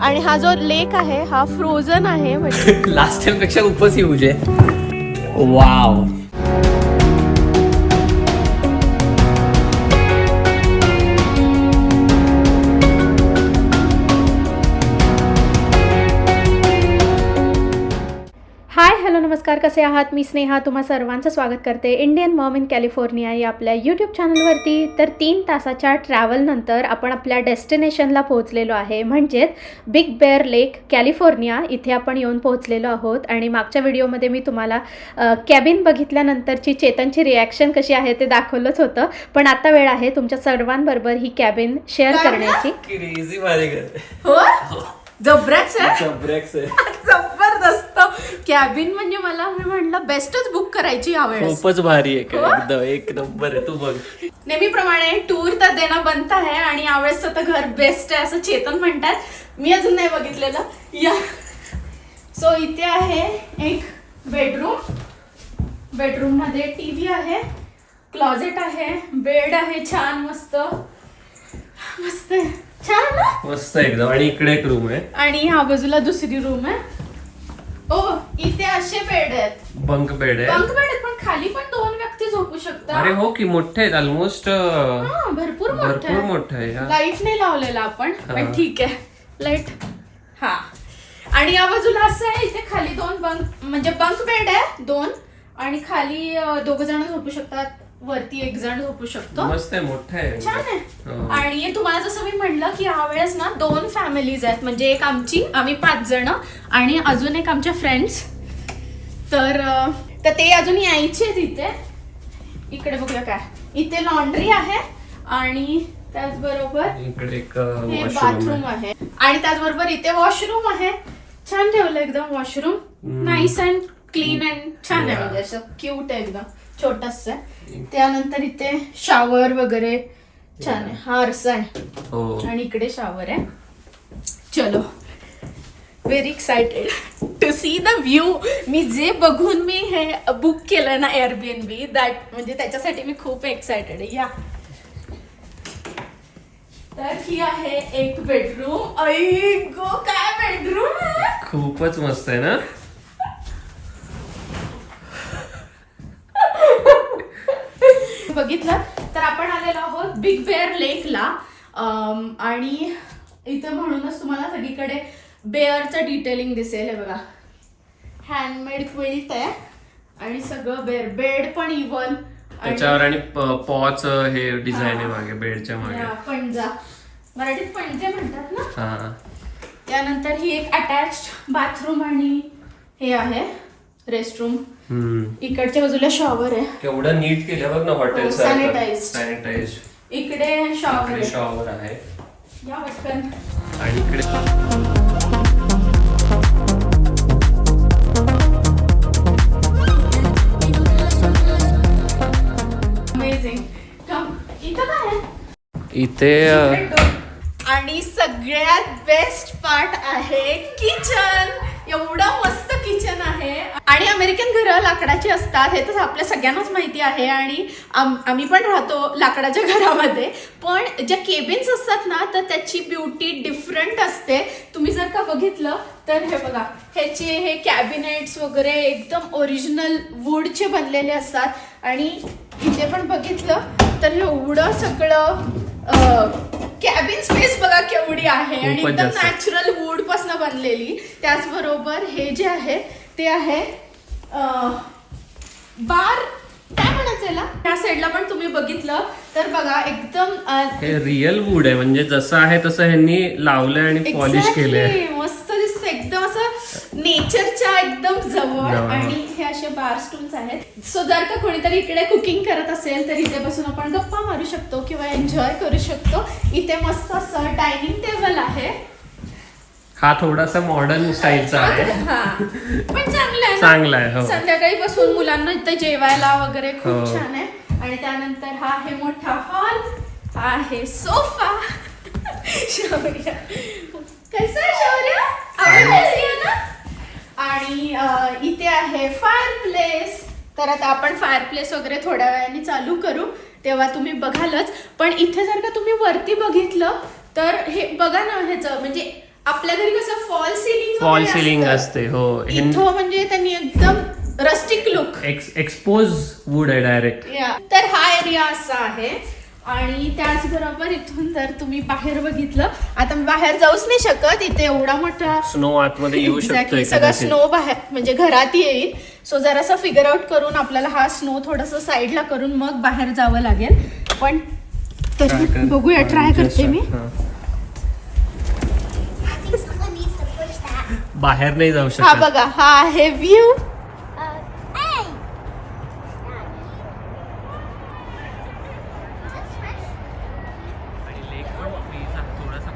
आणि हा जो लेक आहे हा फ्रोझन आहे म्हणजे लास्ट टाइमपेक्षा खूपच ह्यूज आहे. वाव नमस्कार कसे आहात? मी स्नेहा तुम्हा सर्वांचं स्वागत करते. इंडियन मॉम इन कॅलिफोर्निया या आपल्या यूट्यूब चॅनलवरती तर तीन तासाच्या ट्रॅव्हलनंतर आपण आपल्या डेस्टिनेशनला पोहोचलेलो आहे. म्हणजेच बिग बेअर लेक कॅलिफोर्निया इथे आपण येऊन पोहोचलेलो आहोत. आणि मागच्या व्हिडिओमध्ये मी तुम्हाला कॅबिन बघितल्यानंतरची चेतनची रिॲक्शन कशी आहे ते दाखवलंच होतं. पण आता वेळ आहे तुमच्या सर्वांबरोबर ही कॅबिन शेअर करण्याची. हो ब्रेक्स आहे. जबरदस्त. कॅबिन म्हणजे मला मी म्हटलं बेस्टच बुक करायची यावेळेस. खूपच भारी आहे काय एकदम एक नंबर आहे तू बघ. नेहमीप्रमाणे टूर तर देणं बनत आहे आणि यावेळेस तर घर बेस्ट आहे असं चेतन म्हणतात. मी अजून नाही बघितलेलं. या. सो इथे आहे एक बेडरूम बेडरूममध्ये टीव्ही आहे. क्लॉजेट आहे. बेड आहे. छान मस्त. मस्त आहे. छान ना? मस्त एकदम. आणि इकडे एक रूम आहे. आणि ह्या बाजूला दुसरी रूम आहे. ओ इथे असे बेड आहेत. बंक बेड आहे. बंक बेड आहेत पण खाली पण दोन व्यक्ती झोपू शकतात. अरे हो की मोठे आहेत. ऑलमोस्ट हा, भरपूर मोठं भरपूर आहे मोठं आहे हा. लाइट नाही लावलेला आपण पण हा. ठीक आहे. लाइट हा. आणि या बाजूला असं आहे इथे खाली दोन बंक म्हणजे बंक बेड आहे दोन. आणि खाली दोघ जण झोपू शकतात. वरती एक जण झोपू शकतो. मस्त आहे मोठं आहे. छान आहे. हो. आणि तुम्हाला जसं मी म्हणलं की यावेळेस ना दोन फॅमिलीज आहेत. म्हणजे एक आमची आम्ही पाच जण आणि अजून एक आमच्या फ्रेंड्स तर अं, तर ते अजून यायचे तिथे. इकडे बघूया काय. इथे लॉन्ड्री आहे आणि त्याचबरोबर इकडे एक हे वॉशरूम बाथरूम आहे. आणि त्याचबरोबर इथे वॉशरूम आहे. छान ठेवलं एकदम washroom. Nice and clean and छान आहे. म्हणजे असं क्यूट आहे एकदम. छोटस. आहे त्यानंतर इथे शावर वगैरे. छान आहे. हा आरसा आहे. हो. आणि इकडे शावर आहे. चलो. Very excited to see the view मी जे बघून मी हे बुक केलं ना एअरबीएनबी दॅट म्हणजे त्याच्यासाठी मी खूप एक्सायटेड आहे. या. तर ही आहे एक बेडरूम ऐ गो काय बेडरूम खूपच मस्त आहे ना? बघितलं तर आपण आलेलो आहोत बिग बेअर लेकला आणि इथं म्हणूनच तुम्हाला सगळीकडे बेअरचं डिटेलिंग दिसेल हे बघा. हँडमेड क्विल्ट आहे. आणि सगळं बेअर बेड पण इवन त्याच्यावर आणि पॉच हे डिझाईन आहे मागे बेडच्या मागे. पंजा मराठीत पंजे म्हणतात ना? त्यानंतर ही एक अटॅच बाथरूम आणि हे आहे रेस्टरूम इकडच्या बाजूला शॉवर आहे. केवढं नीट केलं बघ ना हॉटेल. सॅनिटाईज इकडे शॉवर शॉवर आहे. या पटकन. आणि इकडे अमेझिंग कम इथं काय आहे? इथे आणि सगळ्यात बेस्ट पार्ट आहे किचन एवढं मस्त किचन आहे. आणि अमेरिकन घरं लाकडाची असतात हे तर आपल्या सगळ्यांनाच माहिती आहे आणि आम- आम्ही पण राहतो लाकडाच्या घरामध्ये. पण ज्या केबिन्स असतात ना तर त्याची ब्युटी डिफरंट असते. तुम्ही जर का बघितलं तर हे बघा ह्याचे हे कॅबिनेट्स वगैरे एकदम ओरिजिनल वूडचे बनलेले असतात. आणि इथे पण बघितलं तर हे एवढं सगळं कॅबिन स्पेस बघा केवढी आहे. आणि एकदम. नॅचरल वूडपासून बनलेली. त्याचबरोबर हे जे आहे ते आहे बार काय म्हणायचं याला? त्या साईडला पण तुम्ही बघितलं. तर बघा एकदम हे रिअल वूड आहे. म्हणजे जसं आहे तसं ह्यांनी लावलंय आणि पॉलिश. केलंय. मस्त दिसतं एकदम असं नेचरच्या एकदम जवळ जवळ. आणि हे असे बार स्टूल्स आहेत. सो जर का कोणीतरी इकडे कुकिंग करत असेल तर इथे बसून आपण गप्पा मारू शकतो किंवा एन्जॉय करू शकतो. इथे मस्त असं डायनिंग टेबल आहे. हा थोडासा मॉडर्न स्टाईलचा आहे. हा. पण चांगलं आहे? चांगला आहे हो. संध्याकाळी बसून मुलांना इथे जेवायला वगैरे खूप हो. छान आहे. आणि त्यानंतर हा आहे मोठा हॉल हा आहे सोफा शौर्य. कसं आहे शौर्य? आणि- आवडली आहे ना? आणि अं, इथे आहे फायर प्लेस तर आता आपण फायर प्लेस वगैरे थोड्या वेळाने चालू करू. तेव्हा तुम्ही बघालच. पण इथे जर का तुम्ही वरती बघितलं तर हे बघा ना ह्याचं म्हणजे आपल्या घरी कसं फॉल सिलिंग फॉल सिलिंग असते. हो. इथं म्हणजे त्यांनी एकदम रस्टिक लुक एक्सपोज वूड आहे डायरेक्ट तर हा एरिया असा आहे. आणि त्याचबरोबर इथून जर तुम्ही बाहेर बघितलं आता मी बाहेर जाऊच नाही शकत. इथे एवढा मोठा स्नो आतमध्ये येऊ. शकतोय सगळं. स्नो बाहेर म्हणजे घरात येईल. सो जरासं फिगर आउट करून आपल्याला हा स्नो थोडस साईडला करून मग बाहेर जावं लागेल. पण तरी. बघूया ट्राय करते मी. बाहेर नाही जाऊ हा शकत. बघा हा आहे व्ह्यू.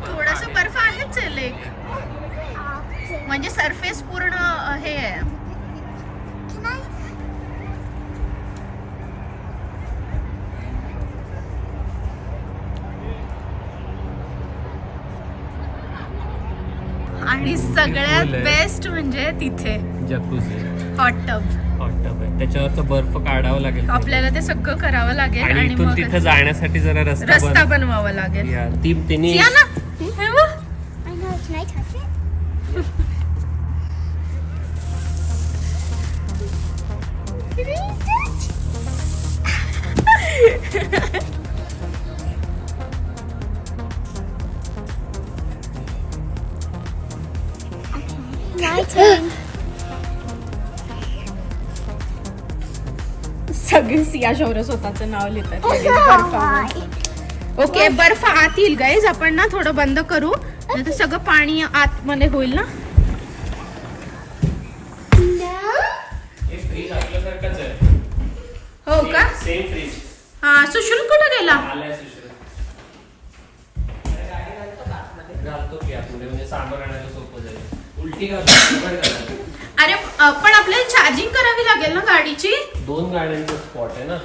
थोडस बर्फ आहेच आहे. लेक म्हणजे सरफेस पूर्ण अ, हे आहे can I? आणि सगळ्यात. बेस्ट म्हणजे तिथे. Jacuzzi hot tub hot tub आहे. त्याच्यावरचा बर्फ काढावा लागेल आपल्याला ते सगळं करावं लागेल आणि इथून तिथे जाण्यासाठी जरा रस्ता रस्ता बन- बनवावा लागेल. ती तिने सगळे सिया शौर्य स्वतःचं नाव लिहितात. लगेच Oh, बर्फावर. ओके बर्फ आत येईल गाईज आपण ना थोडं बंद करू. नाही तर सगळं पाणी आतमध्ये होईल ना? हो का? सेम फ्रीज हा सुश्रुत कुठे गेला? म्हणजे उलटी पण आपल्याला चार्जिंग करावी लागेल ना गाडीची दोन गाड्यांचा स्पॉट आहे ना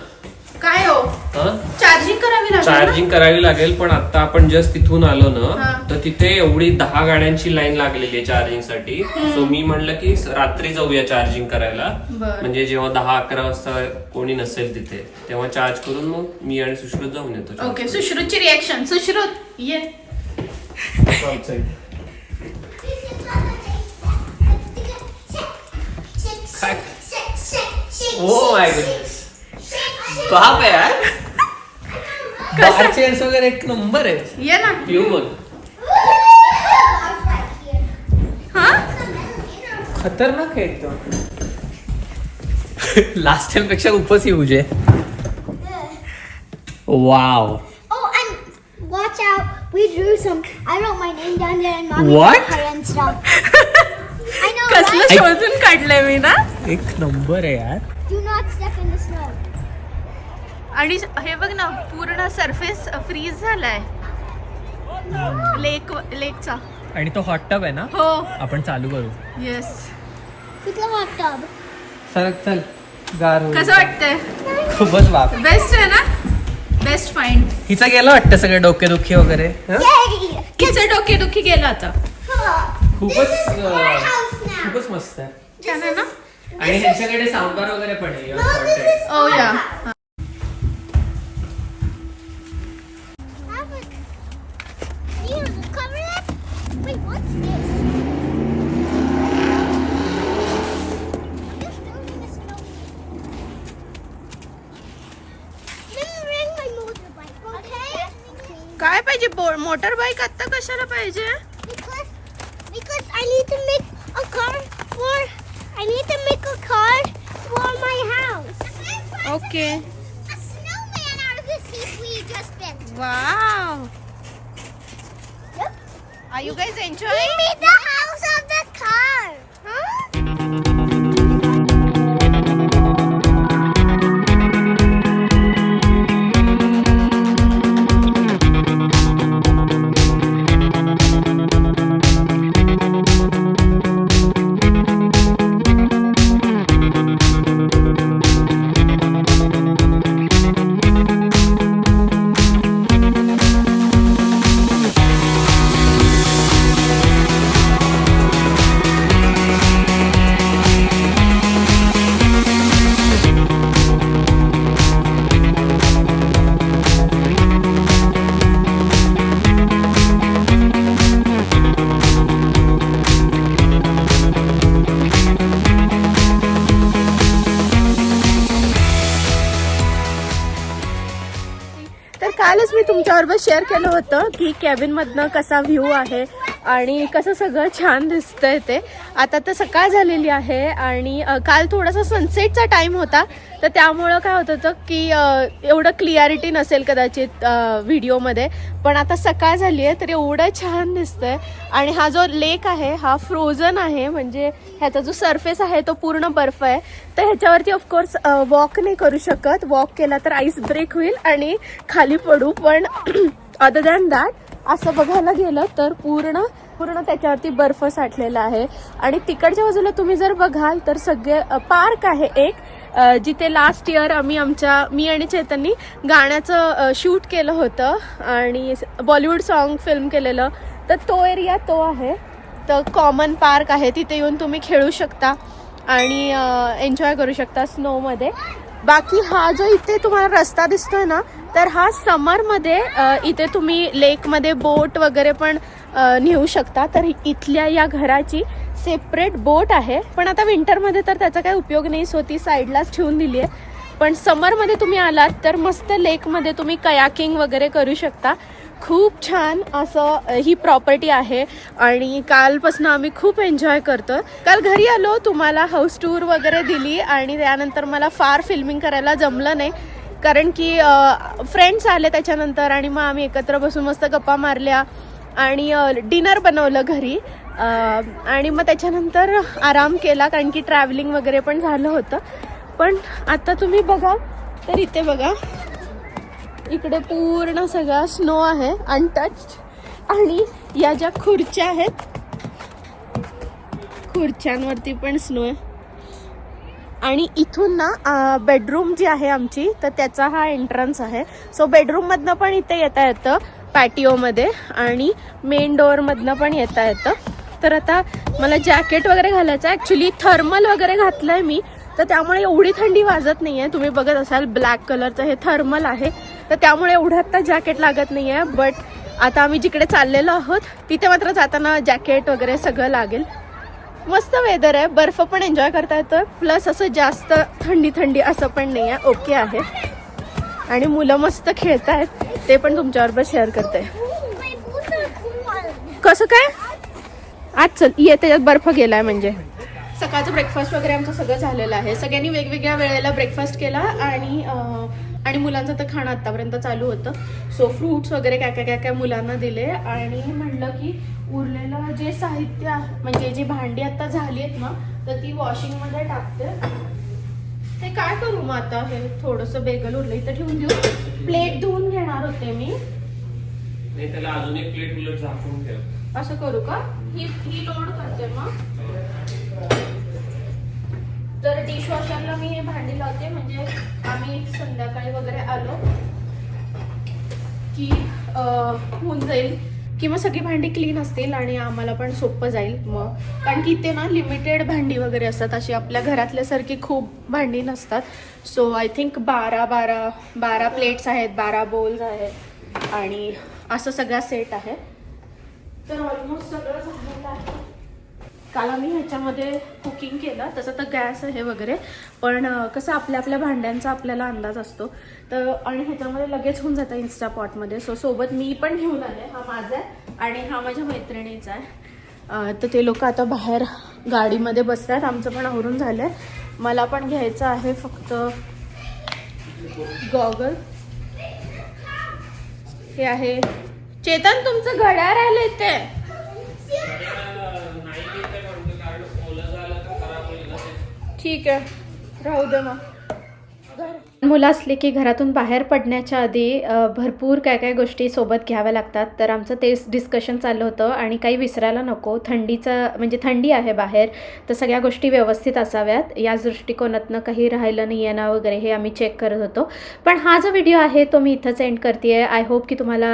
काय हो हं? चार्जिंग करावी लागेल ना? चार्जिंग करावी लागेल पण आता आपण जस्ट तिथून आलो हा. ना तर तिथे एवढी दहा गाड्यांची लाईन लागलेली आहे चार्जिंगसाठी सो मी म्हणलं की स- रात्री जाऊया चार्जिंग करायला बरं. म्हणजे जेव्हा दहा अकरा वाजता कोणी नसेल तिथे तेव्हा चार्ज करून मग मी आणि सुश्रुत जाऊन येतो ओके. सुश्रुतची रिएक्शन सुश्रुत ये Shake, shake, shake, Oh my goodness. shake, shake. कहा पे यार बाहर चेअर्स वगैरे एक नंबर आहेत ये ना येऊ right here. हा खतरनाक आहे एकदम लास्ट टाइमपेक्षा खूपच यूज आहे wow Oh, and watch out. We drew some. I wrote my name down there and mommy What? her and stuff. I know, कसलं right? शोधून काढलंय मी ना एक नंबर आहे यार. Do not step in the snow. आणि हे बघ ना पूर्ण सरफेस फ्रीज झालाय. लेक लेकचा आणि तो हॉट टब आहे ना? हो. आपण चालू करू. Yes at hot tub. सरक चल. गार. कसं वाटतंय? खूपच बाप बेस्ट आहे ना? बेस्ट फाईन हिचं गेलं वाटतं सगळे डोकेदुखी वगैरे हं? तिचं डोकेदुखी गेलं आता. खूपच. खूपच मस्त आहे. छान आहे ना? आणि त्यांच्याकडे सावकार वगैरे पण आहे oh, काय पाहिजे? मोटर बाईक आता कशाला पाहिजे? Because I need to make a car Okay. A snowman out of this heap we just. Wow. Yep. Are you guys enjoying? We made the house of the car. Huh? कालच मी तुमच्याबरोबर share केलं होतं की कॅबिनमधनं कसा view आहे आणि कसं सगळं छान दिसतंय ते. आता तर सकाळ झालेली आहे आणि काल थोडासा सनसेटचा टाईम होता. तर त्यामुळं काय होत होतं की एवढं क्लिअरिटी नसेल कदाचित व्हिडिओमध्ये पण आता सकाळ झाली आहे तर एवढं छान दिसतंय. आणि हा जो लेक आहे हा फ्रोझन आहे. म्हणजे ह्याचा जो सरफेस आहे तो पूर्ण बर्फ आहे. तर ह्याच्यावरती ऑफकोर्स वॉक नाही करू शकत. वॉक केला तर आईस ब्रेक होईल आणि खाली पडू. पण अदर दॅन दॅट असं बघायला गेलं तर पूर्ण पूर्ण त्याच्यावरती बर्फ साठलेला आहे. आणि तिकडच्या बाजूला तुम्ही जर बघाल तर सगळे पार्क आहे एक जिथे लास्ट इयर आम्ही आमच्या मी आणि चैतन्यनी गाण्याचं शूट केलं होतं आणि बॉलिवूड सॉन्ग फिल्म केलेलं. तर तो एरिया तो आहे. तर कॉमन पार्क आहे. तिथे येऊन तुम्ही खेळू शकता आणि एन्जॉय करू शकता स्नोमध्ये बाकी हा जो इथे तुम्हाला रस्ता दिसतोय ना तर हा समरमध्ये इथे तुम्ही लेकमध्ये बोट वगैरे पण नेऊ शकता. तर इथल्या या घराची सेपरेट बोट आहे. पण आता विंटरमध्ये तर त्याचा काही उपयोग नाही. सो ती साईडलाच ठेवून दिली आहे. पण समरमध्ये तुम्ही आलात तर मस्त लेकमध्ये तुम्ही कयाकिंग वगैरे करू शकता. खूप छान असं ही प्रॉपर्टी आहे. आणि कालपासून आम्ही खूप एन्जॉय करतो काल घरी आलो तुम्हाला हाऊस टूर वगैरे दिली आणि त्यानंतर मला फार फिल्मिंग करायला जमलं नाही. कारण की फ्रेंड्स आले त्याच्यानंतर आणि मग आम्ही एकत्र बसून मस्त गप्पा मारल्या आणि डिनर बनवलं घरी. आणि मग त्याच्यानंतर आराम केला कारण की ट्रॅव्हलिंग वगैरे पण झालं होतं. पण आता तुम्ही बघा तर इथे बघा इकडे पूर्ण सगळा स्नो आहे अनटच्ड आणि या ज्या खुर्च्या आहेत खुर्च्यांवरती पण स्नो आहे. आणि इथून ना बेडरूम जी आहे आमची तर त्याचा हा एंट्रन्स आहे. सो बेडरूममधनं पण इथे येता येतं पॅटिओमध्ये आणि मेन डोअरमधनं पण येता येतं. तर आता मला जॅकेट वगैरे घालायचं आहे. ॲक्च्युली थर्मल वगैरे घातलं आहे मी. तर त्यामुळे एवढी थंडी वाजत नाही आहे तुम्ही बघत असाल ब्लॅक कलरचं हे थर्मल आहे. तर त्यामुळे एवढं आत्ता जॅकेट लागत नाही आहे बट आता आम्ही जिकडे चाललेलो आहोत तिथे मात्र जाताना जॅकेट वगैरे सगळं लागेल. मस्त वेदर आहे. बर्फ पण एन्जॉय करता येतं प्लस असं जास्त थंडी थंडी असं पण नाही आहे ओके आहे. आणि मुलं मस्त खेळत आहेत ते पण तुमच्याबरोबर शेअर करते. कसं काय? आज चल ये त्याच्यात बर्फ गेलाय म्हणजे. सकाळचं ब्रेकफास्ट वगैरे आमचं सगळं झालेलं आहे. सगळ्यांनी वेगवेगळ्या वेळेला ब्रेकफास्ट केला आणि आणि मुलांचं तर खाणं आतापर्यंत चालू होतं. सो फ्रुट्स वगैरे काय काय काय काय मुलांना दिले. आणि म्हणलं की उरलेलं जे साहित्य आहे म्हणजे जी भांडी आता झाली आहेत ना तर ती वॉशिंगमध्ये टाकते. ते काय करू मग आता? हे थोडंसं बेगल उरलं. इथं ठेवून देऊ. प्लेट धुवून घेणार होते मी. नाही त्याला अजून एक प्लेट उलट झाकून ठेव. असं करू का? ही ही लोड करते मग. तर डिशवॉशरला मी हे भांडी लावते म्हणजे आम्ही संध्याकाळी वगैरे आलो की होऊन जाईल. किंवा सगळी भांडी क्लीन असतील आणि आम्हाला पण सोपं जाईल मग. कारण की इथे ना लिमिटेड भांडी वगैरे असतात अशी आपल्या घरातल्यासारखी खूप भांडी नसतात. सो आय थिंक बारा बारा बारा प्लेट्स आहेत बारा बोल्स आहेत आणि असं सगळा सेट आहे. तर ऑलमोस्ट सगळं झालेलं आहे. काल आम्ही ह्याच्यामध्ये कुकिंग केलं. तसं तर गॅस आहे वगैरे. पण कसं आपल्या आपल्या भांड्यांचा आपल्याला अंदाज असतो. तर आणि ह्याच्यामध्ये लगेच होऊन जातं इन्स्टा पॉटमध्ये सो सोबत मी पण घेऊन आले. हा माझा आहे आणि हा माझ्या मैत्रिणीचा आहे. तर ते लोक आता बाहेर गाडीमध्ये बसतात. आमचं पण आवरून झालं आहे मला पण घ्यायचं आहे फक्त गॉगल हे आहे. चेतन तुमचं घड्याळ राहिलं ते नाही घेत आहे म्हणतो कारण ओलं झालं तर खराब होईल ना ते. ठीक आहे. राहू दे मग. मुलं असले की घरातून बाहेर पडण्याच्या आधी भरपूर काय काय गोष्टी सोबत घ्याव्या लागतात. तर आमचं तेच डिस्कशन चाललं होतं आणि काही विसरायला नको. थंडीचं म्हणजे थंडी आहे बाहेर तर सगळ्या गोष्टी व्यवस्थित असाव्यात. याच दृष्टिकोनातनं काही राहिलं नाही आहे ना वगैरे हे आम्ही चेक करत होतो. पण हा जो व्हिडिओ आहे तो मी इथंच एंड करते आहे आय होप की तुम्हाला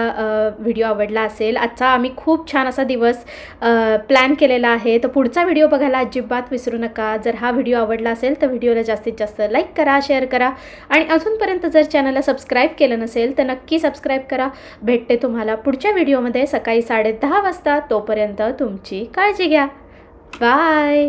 व्हिडिओ आवडला असेल. आजचा आम्ही खूप छान असा दिवस प्लॅन केलेला आहे. तर पुढचा व्हिडिओ बघायला अजिबात विसरू नका. जर हा व्हिडिओ आवडला असेल तर व्हिडिओला जास्तीत जास्त लाईक करा शेअर करा आणि आणि अजूनपर्यंत जर चॅनलला सबस्क्राईब केलं नसेल तर नक्की सबस्क्राईब करा. भेटते तुम्हाला पुढच्या व्हिडिओमध्ये सकाळी साडे दहा वाजता. तोपर्यंत तुमची काळजी घ्या. बाय!